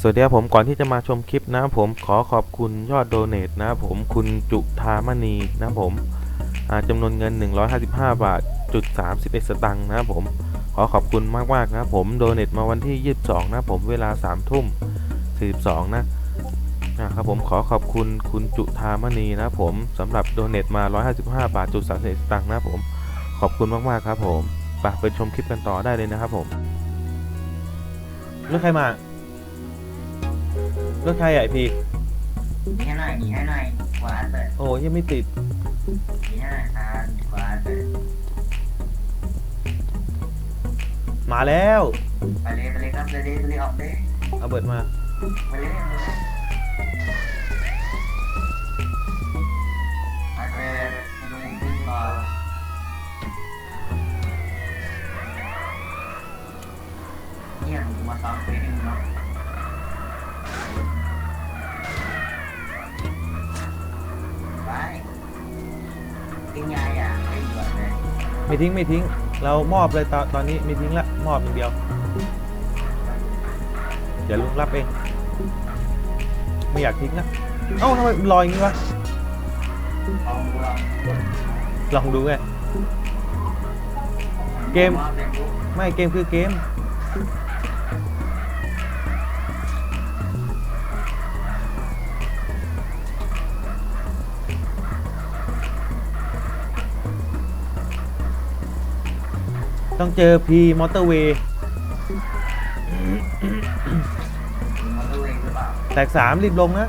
สวัสดีครับผมก่อนที่จะมาชมคลิปนะผมขอขอบคุณยอดโดเนทนะผมคุณจุธามณีนะผมจำนวนเงิน 155 บาทจุด31 สตังค์นะผมขอขอบคุณมากๆนะผมโดเนทมาวันที่ 22 นะผมเวลา 3 ทุ่ม 42 นะนะครับผมขอขอบคุณคุณจุธามณีนะผมสำหรับโดเนทมา 155 บาทจุด31 สตังค์นะผมขอบคุณมากๆครับผมไปไปชมคลิปกันต่อได้เลยนะครับผมเลือกใครมา รถใครอะไอพีหนีให้หน่อยหนีให้หน่อยขวาเปิดโอ้ยยังไม่ติดหนีให้หน่อยครับขวาเปิดมาแล้วไปเลยไปเลยครับไปเลยไปเลยออกเลยเอาเบิดมาไปเลยไปเลยไปลงขึ้นก่อนเนี่ยผมมาซ้อมเฟซหนึ่งเนาะ ไม่ทิ้งไม่ทิ้ง เรามอบเลยตอนตอนนี้ไม่ทิ้งละมอบอย่างเดียว เดี๋ยวลุงรับเอง ไม่อยากทิ้งนะเอ้าทำไมลอยอย่างนี้วะลองดูไงเกม ไม่เกมคือเกม ต้องเจอพีมอเตอร์เวย์มอเตอร์เวย์หรือเปล่าแตกสามรีบลงนะ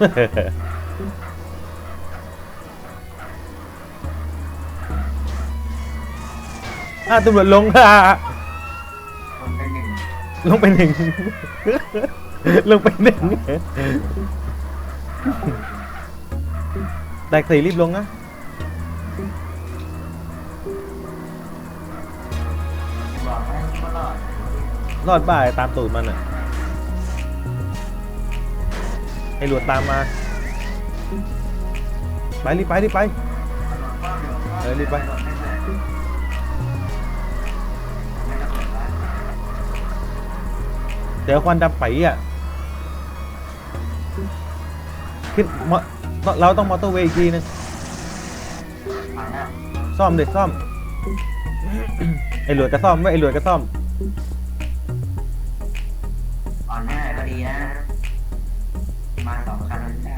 รู้ อเตอร์เวย์แล้วอะตำรวจลงอะคนเป็นหนึ่งลงไปหนึ่ง ลงไปหนึ่งแตกสี่รีบลงนะบอกให้ก็รอดรอดบ้าไอ้ตามตูดมันอะไอ้หลวดตามมา ไปรีบไปรีบไปเออรีบไป เดี๋ยวควันดำไปอะขึ้นมอเราต้องมอเตอร์เวย์อีกทีนึงผ่านแล้วซ่อมเด็ซ่อม ไอ้หลวดก็ซ่อมไว้ไอ้หลวดก็ซ่อมอ่อนหน้าก็ดีนะ มาสองคันมันได้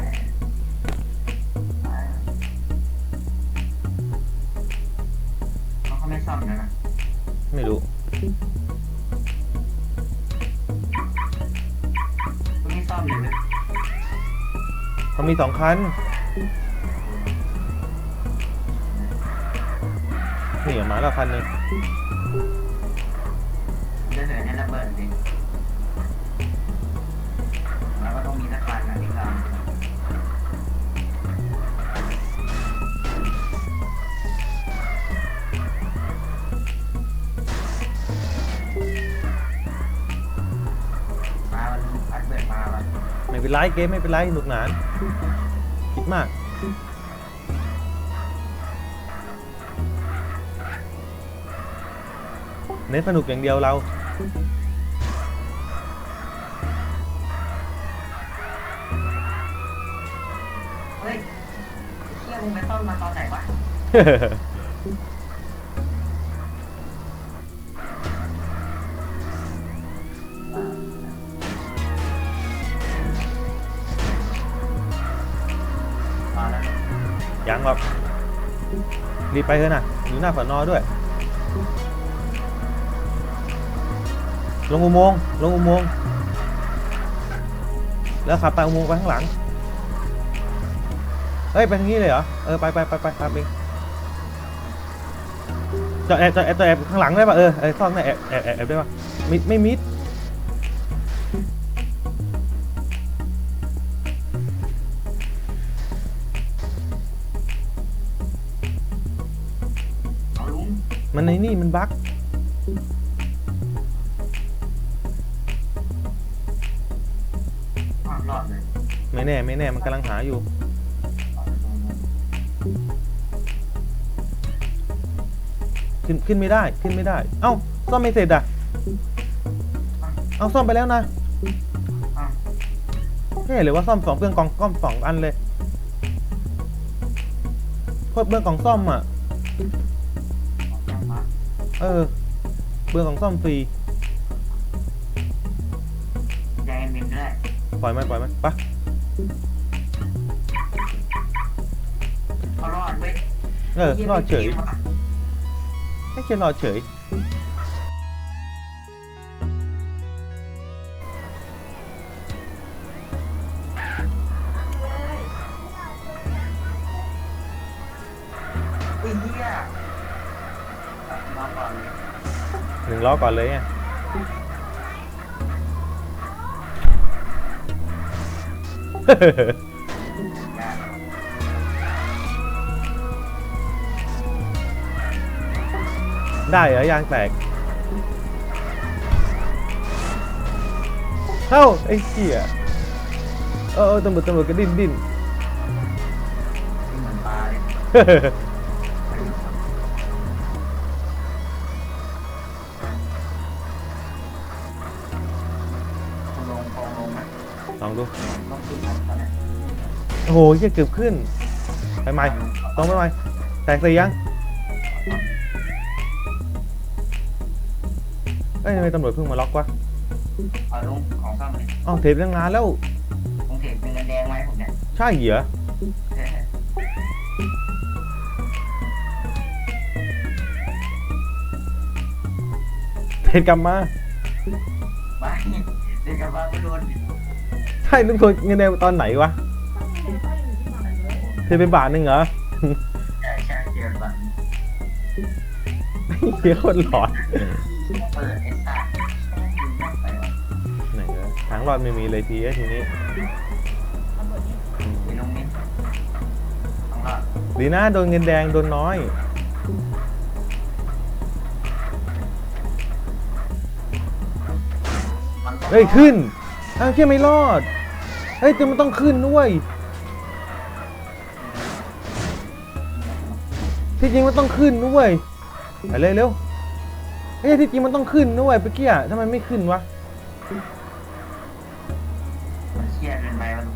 เขาเขาไม่ซ่อมนะนะไม่รู้ เขามีสองคัน นี่มาแล้วคันหนึง เป็นไรเกมไม่เป็นไรหนุกหนานคิดมากเน้นสนุกอย่างเดียวเราเฮ้ยเชี่ยมึงไปต้นมาตอนไหนวะ ยังหรอกรีบไปเถอะนะอยู่หน้าสอนอด้วย ลงอุโมงค์ลงอุโมงค์แล้วขับไปอุโมงค์ไปข้างหลัง เฮ้ย ไปทางนี้เลยเหรอ เออ ไปไปไปไปครับเองจอดแอบจอดแอบจอดแอบข้างหลังได้ป่ะ เออ เออซ่อนได้แอบแอบแอบแอบได้ป่ะมิดไม่มิด มันในนี่มันบั๊กอ้าวรอดเลยไม่แน่ไม่แน่มันกำลังหาอยู่ ขึ้นขึ้นไม่ได้ขึ้นไม่ได้ เอ้าซ่อมไม่เสร็จอะ เอาซ่อมไปแล้วนะอ้าวแค่หรือว่าซ่อมสองเบื้องกองซ่อมสองอันเลยเพราะเบื้องกองซ่อมอะยังมา เออ เบื้องกองซ่อมฟรีใจเย็นๆก็ได้ปล่อยมันปล่อยมันไปะเขารอดเว้ยเออรอดเฉยไม่ใช่รอดเฉย นึ่งล้อก่อนเลยไงอย่าได้เหรอยางแตก เอ้า ไอ้เหี้ยเออตำรวจตำรวจก็ดิ้นดิ้นเหมือนปลาย โอ้โหเหี้ยเกือบขึ้น ไปไหมตรงไปไหมแตกสี่ยังเอ้ยทำไมตำรวจเพิ่งมาล็อกวะเอาลงของซ่อมเลยอ้าวเทปตั้งนานแล้วคงเทปเป็นเงินแดงไหมผมเนี่ยใช่เหรอเทปกลับมาไม่เด็กกับบ้านไม่โดน ใช่ลุงโทนเงินแดงตอนไหนวะ เทปเป็นบาทหนึ่งเหรอใช่ใช่เจอบ้านเฮียโคตรหลอนเปิดไอ้สัตว์ไปวะไหนวะทางรอดไม่มีเลยทีเอ้ยทีนี้อืมไปลงนี้ต้องรอดดีนะโดนเงินแดงโดนน้อยมันต้องเฮ้ยขึ้นอ้าวเชี่ยไม่รอดเฮ้ยแต่มันต้องขึ้นด้วย จริงมันต้องขึ้นด้วยไปเลยเร็วเฮ้ยที่จริงมันต้องขึ้นด้วยเมื่อกี้อะทำไมไม่ขึ้นวะมันเครียดเกินไปมัน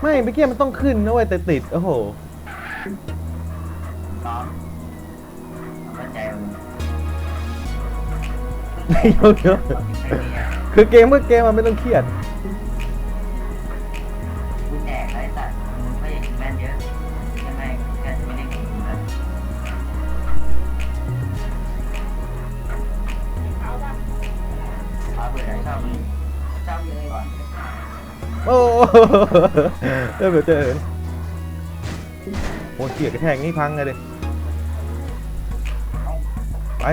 ไม่เมื่อกี้มันต้องขึ้นนะเว้ยแต่ติดโอ้โหร้อนมันเข้าใจมันเดี๋ยวเดี๋ยวไอ้เนี่ยคือเกมเมื่อเกมมันไม่ต้องเครียด เออเดี๋ยวเจอเห็นโอ้เกียร์กระแทกนี่พังเลยไป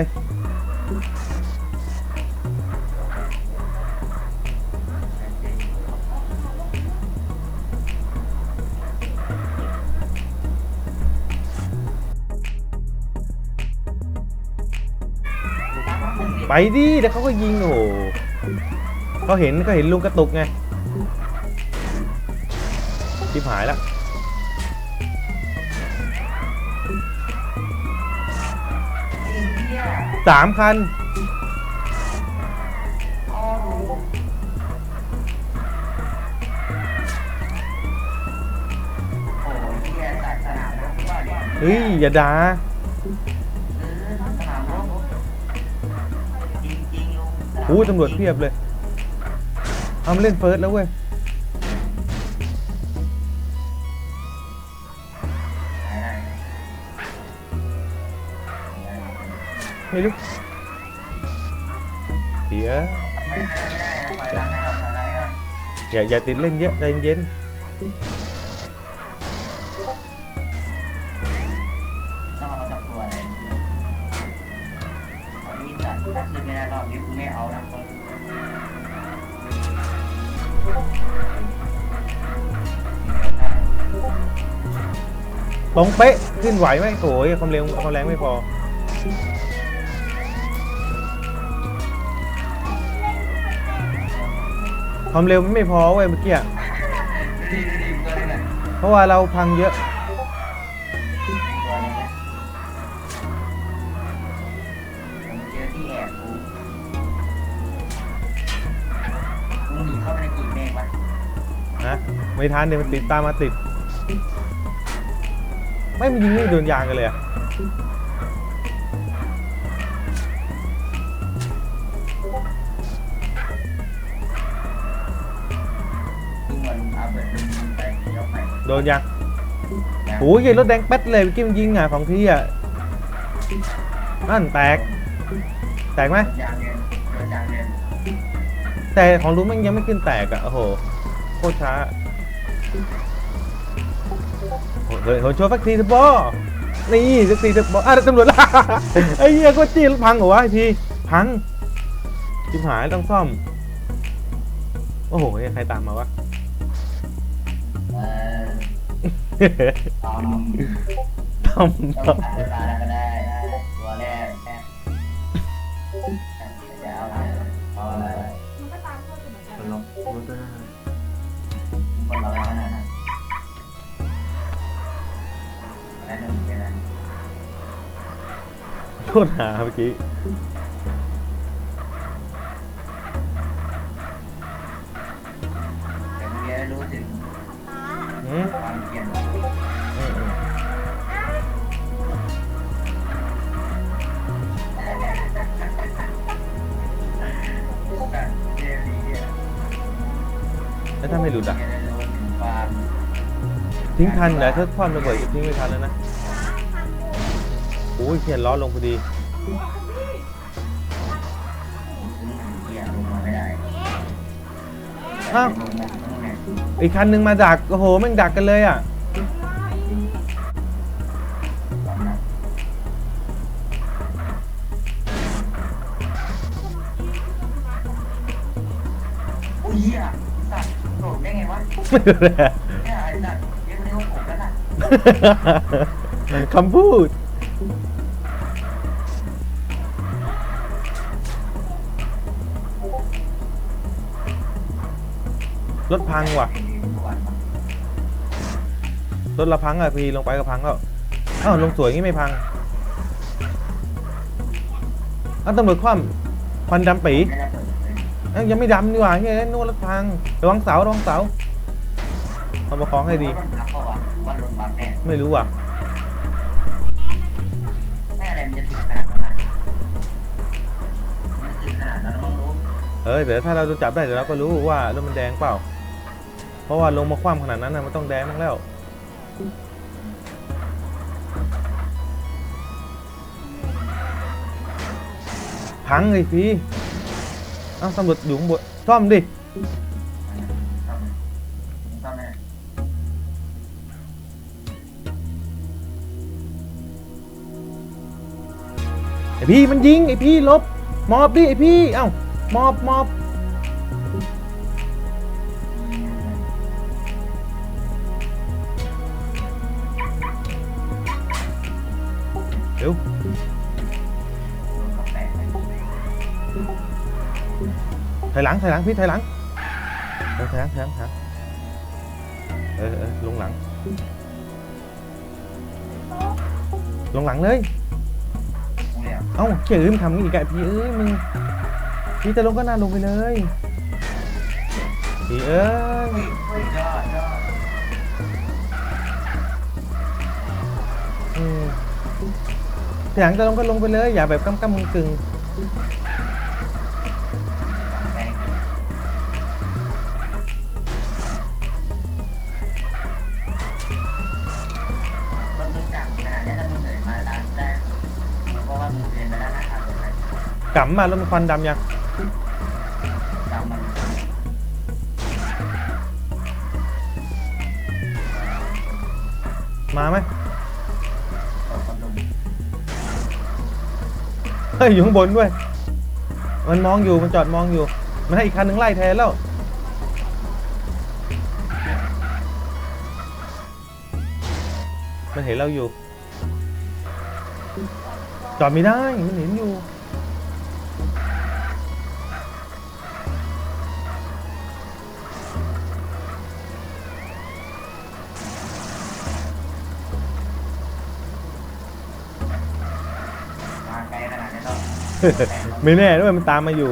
ไปดิเดี๋ยวเขาก็ยิงโอ้โหเขาเห็นเขาเห็นลุงกระตุกไงิบหายแล้วสามคัน เฮ้ย อย่าด่าอู้ตำรวจเพียบเลย เอามาเล่นเฟิร์สแล้วเว้ย ไม่รู้เดี๋ยวอย่าอย่าติดเล่นเยอะใจเย็นต้องจับตัวอะไรตอนนี้สัตว์ถ้าคืนไม่ได้รอบนี้กูไม่เอานะคนตรงเป๊ะ ขึ้นไหวไหมโอ้ยความเร็วความแรงไม่พอ ความเร็วมันไม่พอเว้ยเมื่อกี้อะดีดีดีตัวนึงอะเพราะว่าเราพังเยอะ ตัวนึงนะผมเจอที่แอบกูกูหนีเข้าไปในกลุ่มเมฆวะนะไม่ทันเดี๋ยวมันติดตามมาติด ไม่มันยิงนี่โดนยางกันเลยอะ โดนยางโอ้ยรถแดงแป๊ดเลยเมื่อกี้มันยิงอะของพี่อะนั่นแตก แตกไหมยางเดินเดินยางเดินแต่ของลุงมันยังไม่ขึ้นแตกอะ โอ้โห โคตรช้าโอ้เฮ้ยโหโชว์ฟักทีสปอร์นี่สักทีสปอร์อะตำรวจล่ะไอ้เหี้ยโคตรจี้รถพังเหรอวะไอ้พี่พังจิบหายต้องซ่อม โอ้โหเฮ้ยใครตามมาวะเออ ตอมทำต้องทผ่านตาก็ได้ตัวแรกแค่จะเอาอะไรเอาอะไรมันก็ตามข้าไปเหมือนกันคนลงคนเราแล้วนะแล้วนึงเป็นอะไรโทษหาเมื่อกี้แต่เมื่อกี้รู้ถึงอืมความเปลี่ยน แล้วถ้าไม่หลุดอะเรียนรู้ถึงความทิ้งทันเดี๋ยวถ้าความระเบิดทิ้งไม่ทันแล้วนะโอ้ยเขียนล้อลงพอดีเรียนรู้มาไม่ได้อ้าวอีกคันหนึ่งมาดักโอ้โหแม่งดักกันเลยอะ วะเนี่ยไอ้สัตว์เรียกมันเรียกว่าผมแล้วน่ะคำพูด รถพังว่ะ รถเราพังอะพี่ลงไปก็พังแล้วอ้าวลงสวยงี้ไม่พังอ้าวตำรวจคว่ำควันดำปีไม่ได้เปิดเลยเอ้ยยังไม่ดำดีกว่าเฮ้ยนู่นรถพังระวังเสาระวังเสา เอามาคล้องให้ดีว่ารถบัฟเปล่าวะว่ารถบัฟแน่ไม่รู้ว่ะ แม่อะไรมันจะถึงขนาดนั้นน่ะมันถึงขนาดนั้นแล้วมึงรู้เอ้ยเดี๋ยวถ้าเราจับได้เดี๋ยวเราก็รู้ว่ารถมันแดงเปล่า เพราะว่าลงมาคว่ำขนาดนั้นนะมันต้องแดงมั้งแล้ว พังเลยพี่ เอ้าตำรวจอยู่ข้างบนซ่อมดิ พี่มันยิงไอพี่ลบมอบดิไอพี่เอ้ามอบมอบเร็วรถกับแปะไปถอยหลังถอยหลังพี่ถอยหลังเออถอยหลังถอยหลังถอยหลังเออเออลงหลัง ลงหลังเลย เรียกเอ้าเจ๋ยมึงทำงี้อีกไอะพี่เอ้ยมึงพี่จะลงก็น่าลงไปเลยพี่เอ้ยอย่างจะลงก็ลงไปเลย อย่าแบบก้ำก้ำมึงกึ่ง กำมาแล้วมันควันดำยังมาไหมเฮ้ยอยู่ข้างบนด้วย มันมองอยู่ มันจอดมองอยู่ มันให้อีกคันหนึ่งไล่แทนแล้ว มันเห็นเราอยู่ จอดไม่ได้มันเห็นอยู่ มาไกลขนาดนี้ต้อง ไม่แน่ด้วยมันตามมาอยู่